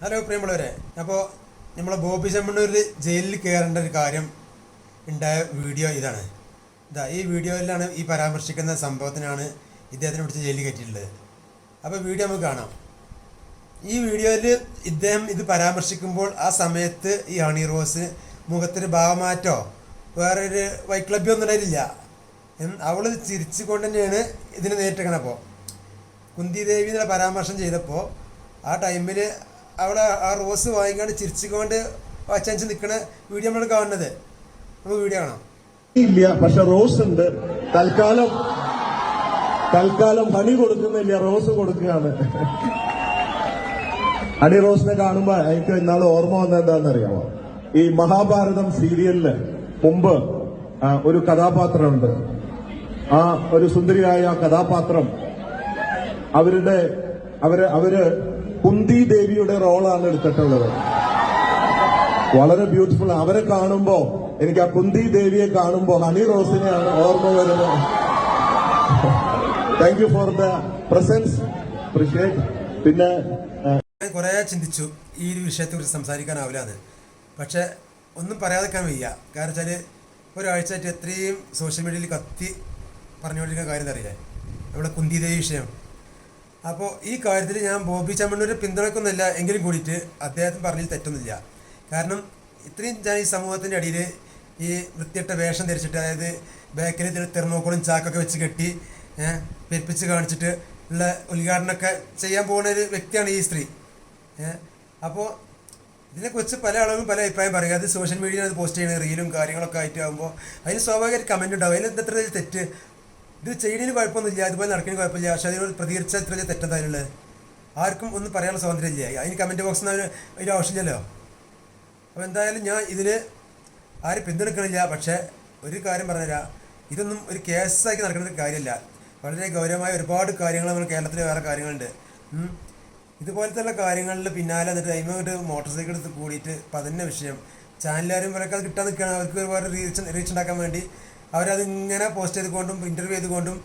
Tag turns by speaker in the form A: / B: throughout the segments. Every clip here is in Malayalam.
A: ഹലോ പ്രിയമുള്ളവരെ. അപ്പോൾ നമ്മളെ ബോബി ചെമ്മണ്ണൂരിൽ ജയിലിൽ കയറേണ്ട ഒരു കാര്യം ഉണ്ടായ വീഡിയോ ഇതാണ്. ഇതാ ഈ വീഡിയോയിലാണ് ഈ പരാമർശിക്കുന്ന സംഭവത്തിനാണ് ഇദ്ദേഹത്തിനെ പിടിച്ച് ജയിലിൽ കയറ്റിയിട്ടുള്ളത്. അപ്പോൾ വീഡിയോ നമുക്ക് കാണാം. ഈ വീഡിയോയിൽ ഇദ്ദേഹം ഇത് പരാമർശിക്കുമ്പോൾ ആ സമയത്ത് ഈ ഹണി റോസ് മുഖത്തൊരു ഭാവമാറ്റോ വേറൊരു വൈക്ലഭ്യം ഒന്നും ഉണ്ടായിട്ടില്ല. അവൾ ചിരിച്ചുകൊണ്ട് തന്നെയാണ് ഇതിനെ നേരിട്ടിരിക്കണപ്പോൾ കുന്തി ദേവി എന്നുള്ള പരാമർശം ചെയ്തപ്പോൾ ആ ടൈമിൽ അവളെ ആ റോസ് വാങ്ങിക്കാണ്ട് ചിരിച്ചുകൊണ്ട് അച്ഛൻ നിൽക്കണ വീഡിയോ നമ്മൾ കാണുന്നത്. നമുക്ക് വീഡിയോ കാണാം.
B: ഇല്ല പക്ഷെ റോസ് ഉണ്ട്. തൽക്കാലം തൽക്കാലം ഹണി കൊടുക്കുന്നില്ല റോസ് കൊടുക്കുകയാണ്. ഹണി റോസിനെ കാണുമ്പോ എനിക്ക് ഇന്നാൾ ഓർമ്മ വന്നത് അറിയാമോ ഈ മഹാഭാരതം സീരിയലിൽ മുമ്പ് ഒരു കഥാപാത്രമുണ്ട്. ആ ഒരു സുന്ദരിയായ കഥാപാത്രം അവരുടെ അവർ അവർ കുന്തി ദേവിയുടെ റോളാണ് എടുത്തിട്ടുള്ളത്. വളരെ ബ്യൂട്ടിഫുൾ അവരെ കാണുമ്പോ എനിക്ക് ആ കുന്തി ദേവിയെ കാണുമ്പോ ഹണി റോസിനെയാണ് ഓർമ്മ വരുന്നത്. Thank you for the presence പിന്നെ
A: കുറെ ചിന്തിച്ചു ഈ ഒരു വിഷയത്തെ കുറിച്ച് സംസാരിക്കാനാവില്ല അത് പക്ഷെ ഒന്നും പറയാതെക്കാൻ വയ്യ. കാരണം വെച്ചാൽ ഒരാഴ്ചയായിട്ട് എത്രയും സോഷ്യൽ മീഡിയയിൽ കത്തി പറഞ്ഞുകൊണ്ടിരിക്കുന്ന കാര്യം അറിയില്ലേ? നമ്മുടെ കുന്തിദേവി വിഷയം. അപ്പോൾ ഈ കാര്യത്തിൽ ഞാൻ ബോബി ചമ്മണ്ണൂരെ പിന്തുണയ്ക്കുന്നില്ല എങ്കിലും കൂടിയിട്ട് അദ്ദേഹത്തിന് പറഞ്ഞതിൽ തെറ്റൊന്നുമില്ല. കാരണം ഇത്രയും ഞാൻ ഈ സമൂഹത്തിന്റെ അടിയിൽ ഈ വൃത്തിയിട്ട വേഷം ധരിച്ചിട്ട് അതായത് ബാക്കിൽ തെർമോക്കോളും ചാക്കൊക്കെ വെച്ച് കെട്ടി പെരുപ്പിച്ച് കാണിച്ചിട്ട് ഉള്ള ഉദ്ഘാടനമൊക്കെ ചെയ്യാൻ പോകുന്ന ഒരു വ്യക്തിയാണ് ഈ സ്ത്രീ. അപ്പോൾ ഇതിനെക്കുറിച്ച് പല ആളുകളും പല അഭിപ്രായം പറയും അത് സോഷ്യൽ മീഡിയയിൽ അത് പോസ്റ്റ് ചെയ്യുന്ന റീലും കാര്യങ്ങളൊക്കെ ആയിട്ട് ആകുമ്പോൾ അതിന് സ്വാഭാവികമായിട്ട് കമന്റ് ഉണ്ടാവും. അതിൽ എന്തത്ര തെറ്റ്? ഇത് ചെയ്യുന്നതിന് കുഴപ്പമൊന്നുമില്ല അതുപോലെ നടക്കുന്നതിന് കുഴപ്പമില്ല. പക്ഷേ അതിനോട് പ്രതികരിച്ചാൽ ഇത്ര വലിയ തെറ്റെന്തായാലുള്ളത് ആർക്കും ഒന്നും പറയാനുള്ള സ്വാതന്ത്ര്യമില്ല. അതിന് കമന്റ് ബോക്സിൽ എന്നാൽ അതിന്റെ ആവശ്യമില്ലല്ലോ അപ്പോൾ എന്തായാലും ഞാൻ ഇതിൽ ആരും പിന്തുണക്കണില്ല. പക്ഷേ ഒരു കാര്യം പറഞ്ഞുതരാം. ഇതൊന്നും ഒരു കേസാക്കി നടക്കുന്ന ഒരു കാര്യമില്ല. വളരെ ഗൗരവമായ ഒരുപാട് കാര്യങ്ങൾ നമ്മൾ കേരളത്തിൽ വേറെ കാര്യങ്ങളുണ്ട്. ഇതുപോലത്തെ കാര്യങ്ങളിൽ പിന്നാലെ എന്നിട്ട് അതിമോട്ട് മോട്ടോർ സൈക്കിൾ എടുത്ത് കൂടിയിട്ട് അപ്പം അതന്നെ വിഷയം. ചാനലുകാരും ഇവരൊക്കെ അത് കിട്ടാൻ നിൽക്കുകയാണ്. അവർക്ക് ഒരുപാട് റീച്ച് റീച്ച് ഉണ്ടാക്കാൻ വേണ്ടി. അവരത് ഇങ്ങനെ പോസ്റ്റ് ചെയ്തുകൊണ്ടും ഇന്റർവ്യൂ ചെയ്തുകൊണ്ടും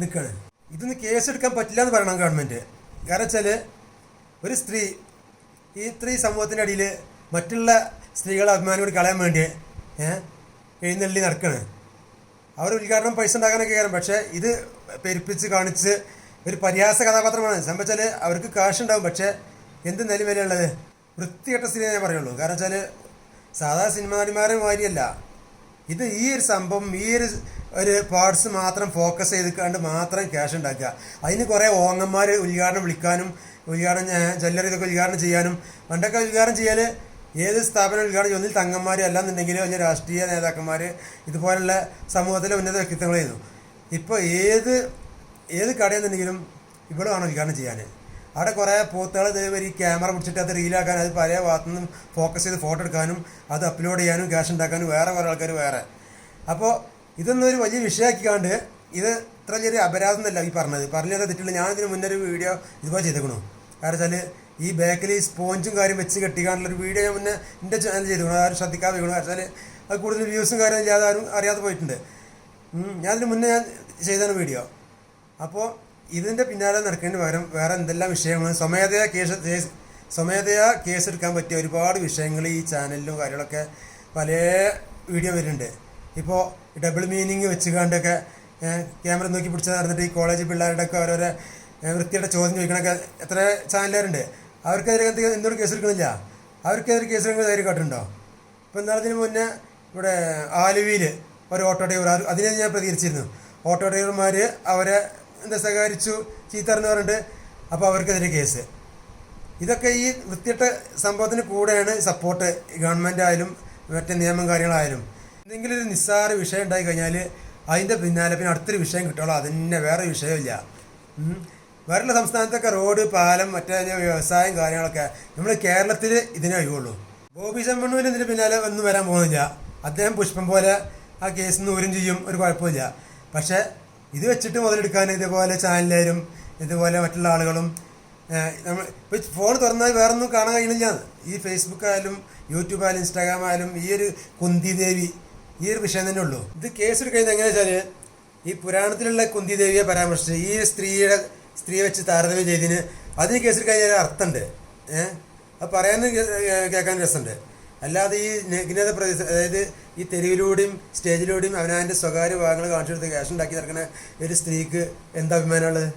A: നിൽക്കുകയാണ് ഇതൊന്നും കേസ് എടുക്കാൻ പറ്റില്ല എന്ന് പറയണം ഗവൺമെന്റ് കാരണം വെച്ചാൽ ഒരു സ്ത്രീ ഈ സ്ത്രീ സമൂഹത്തിന്റെ അടിയിൽ മറ്റുള്ള സ്ത്രീകളെ അഭിമാനം കൂടി കളയാൻ വേണ്ടി എഴുന്നള്ളി നടക്കുകയാണ് അവർ ഉദ്ഘാടനം പൈസ ഉണ്ടാക്കാനൊക്കെ കയറും പക്ഷേ ഇത് പെരുപ്പിച്ച് കാണിച്ച് ഒരു പരിഹാസ കഥാപാത്രമാണ്. സംഭവിച്ചാൽ അവർക്ക് കാശ് ഉണ്ടാവും പക്ഷേ എന്ത് നിലവിലുള്ളത് വൃത്തികെട്ട സ്ഥിതി ഞാൻ പറയുള്ളൂ. കാരണം വെച്ചാൽ സാധാ സിനിമാ നടിമാരെ മാതിരിയല്ല. ഇത് ഈ ഒരു സംഭവം ഈ ഒരു ഒരു പാർട്സ് മാത്രം ഫോക്കസ് ചെയ്ത് കണ്ട് മാത്രം ക്യാഷ് ഉണ്ടാക്കുക. അതിന് കുറേ ഓങ്ങന്മാർ ഉദ്ഘാടനം വിളിക്കാനും ഉദ്ഘാടനം ജ്വല്ലറി ഇതൊക്കെ ഉദ്ഘാടനം ചെയ്യാനും പണ്ടൊക്കെ ഉദ്ഘാടനം ചെയ്യാൽ ഏത് സ്ഥാപനം ഉദ്ഘാടനം ഒന്നിൽ തങ്ങന്മാർ അല്ലാന്നുണ്ടെങ്കിൽ വലിയ രാഷ്ട്രീയ നേതാക്കന്മാർ ഇതുപോലുള്ള സമൂഹത്തിലെ ഉന്നത വ്യക്തിത്വങ്ങളായിരുന്നു. ഇപ്പോൾ ഏത് ഏത് കടയെന്നുണ്ടെങ്കിലും വേണം ഉദ്ഘാടനം ചെയ്യാൻ അവിടെ കുറേ പോത്തുകൾ ഇതേപോലെ ഈ ക്യാമറ പിടിച്ചിട്ട് അത് റീലാക്കാൻ അത് പല ഭാഗത്തു നിന്നും ഫോക്കസ് ചെയ്ത് ഫോട്ടോ എടുക്കാനും അത് അപ്ലോഡ് ചെയ്യാനും ക്യാഷ് ഉണ്ടാക്കാനും വേറെ കുറേ ആൾക്കാർ വേറെ. അപ്പോൾ ഇതൊന്നും ഒരു വലിയ വിഷയമാക്കിക്കാണ്ട് ഇത് ഇത്ര വലിയൊരു അപരാധം എന്നല്ല ഈ പറഞ്ഞത്. പറഞ്ഞത് തെറ്റില്ല. ഞാൻ ഇതിന് മുന്നേ ഒരു വീഡിയോ ഇതുപോലെ ചെയ്തേക്കണു. കാരണം വെച്ചാൽ ഈ ബാക്കിൽ ഈ സ്പോഞ്ചും കാര്യം വെച്ച് കെട്ടിക്കാണ്ടുള്ള ഒരു വീഡിയോ ഞാൻ മുന്നേ എന്റെ ചാനൽ ചെയ്തു ആരും ശ്രദ്ധിക്കാതെ വീണു കാരണം വെച്ചാൽ അത് കൂടുതൽ വ്യൂസും കാര്യം ഇല്ലാതെ ആരും അറിയാതെ പോയിട്ടുണ്ട്. ഞാൻ അതിന് മുന്നേ ഞാൻ ചെയ്താണ് വീഡിയോ അപ്പോൾ ഇതിന്റെ പിന്നാലെ നടക്കേണ്ടി വരും വേറെ എന്തെല്ലാം വിഷയങ്ങൾ? സ്വമേധയാ കേസ് സ്വമേധയാ കേസ് എടുക്കാൻ പറ്റിയ ഒരുപാട് വിഷയങ്ങൾ ഈ ചാനലിലും കാര്യങ്ങളൊക്കെ പല വീഡിയോ വരുന്നുണ്ട്. ഇപ്പോൾ ഡബിൾ മീനിങ് വെച്ചുകൊണ്ടൊക്കെ ക്യാമറ നോക്കി പിടിച്ചാൽ നടന്നിട്ട് ഈ കോളേജ് പിള്ളേരുടെ ഒക്കെ അവരവരെ വൃത്തിയുടെ ചോദ്യം ചോദിക്കണൊക്കെ എത്ര ചാനലുകാരുണ്ട്? അവർക്കെതിരെ എന്തെങ്കിലും എന്തുകൊണ്ട് കേസ് എടുക്കണില്ല അവർക്കെതിരെ കേസ് എടുക്കുന്ന ധൈര്യം കാട്ടുണ്ടോ ഇപ്പം എന്നാളതിന് മുന്നേ ഇവിടെ ആലുവയിൽ ഒരു ഓട്ടോ ഡ്രൈവർ അത് അതിനെ ഞാൻ പ്രതികരിച്ചിരുന്നു. ഓട്ടോ ഡ്രൈവർമാർ അവരെ എന്താ സഹകരിച്ചു? ചീത്തറിഞ്ഞ് പറഞ്ഞിട്ട് അപ്പോൾ അവർക്കെതിരെ കേസ്. ഇതൊക്കെ ഈ വൃത്തിയിട്ട സംഭവത്തിന് കൂടെയാണ് സപ്പോർട്ട് ഗവൺമെന്റ് ആയാലും മറ്റേ നിയമം കാര്യങ്ങളായാലും. എന്തെങ്കിലും ഒരു നിസ്സാര വിഷയം ഉണ്ടായി കഴിഞ്ഞാൽ അതിന്റെ പിന്നാലെ പിന്നെ അടുത്തൊരു വിഷയം കിട്ടുള്ളൂ അതിന്റെ വേറെ വിഷയമില്ല വേറെ സംസ്ഥാനത്തൊക്കെ റോഡ് പാലം മറ്റേ വ്യവസായം കാര്യങ്ങളൊക്കെ നമ്മൾ കേരളത്തിൽ ഇതിനേ ഒഴിവുള്ളൂ. ബോബി ചെമ്മണ്ണൂരിന് ഇതിന് പിന്നാലെ ഒന്നും വരാൻ പോകുന്നില്ല. അദ്ദേഹം പുഷ്പം പോലെ ആ കേസിൽ നിന്ന് ഊരും ചെയ്യും. ഒരു കുഴപ്പമില്ല പക്ഷേ ഇത് വെച്ചിട്ട് മുതലെടുക്കാൻ ഇതേപോലെ ചാനലുകാരും ഇതുപോലെ മറ്റുള്ള ആളുകളും നമ്മൾ ഇപ്പോൾ ഫോൺ തുറന്നാൽ വേറൊന്നും കാണാൻ കഴിയണില്ല ഈ ഫേസ്ബുക്ക് ആയാലും യൂട്യൂബ് ആയാലും ഇൻസ്റ്റാഗ്രാം ആയാലും ഈ ഒരു കുന്തി ദേവി ഈ ഒരു വിഷയം തന്നെ ഉള്ളൂ. ഇത് കേസ് എടുക്കുന്നത് എങ്ങനെയാ വെച്ചാൽ ഈ പുരാണത്തിലുള്ള കുന്തി ദേവിയെ പരാമർശിച്ച് ഈ സ്ത്രീയുടെ സ്ത്രീയെ വെച്ച് താരതമ്യം ചെയ്തതിന് അതിന് കേസ് എടുക്കാൻ അർത്ഥമുണ്ട്. ഏഹ് അത് പറയാനും കേൾക്കാൻ രസമുണ്ട്. അല്ലാതെ ഈ നഗ്നത പ്രദേശം അതായത് ഈ തെരുവിലൂടെയും സ്റ്റേജിലൂടെയും അവനവന്റെ സ്വകാര്യ ഭാഗങ്ങൾ കാണിച്ചു കൊടുത്ത് ക്യാഷ് ഉണ്ടാക്കി നടക്കുന്ന ഒരു സ്ത്രീക്ക് എന്താ അഭിമാനമുള്ളത്?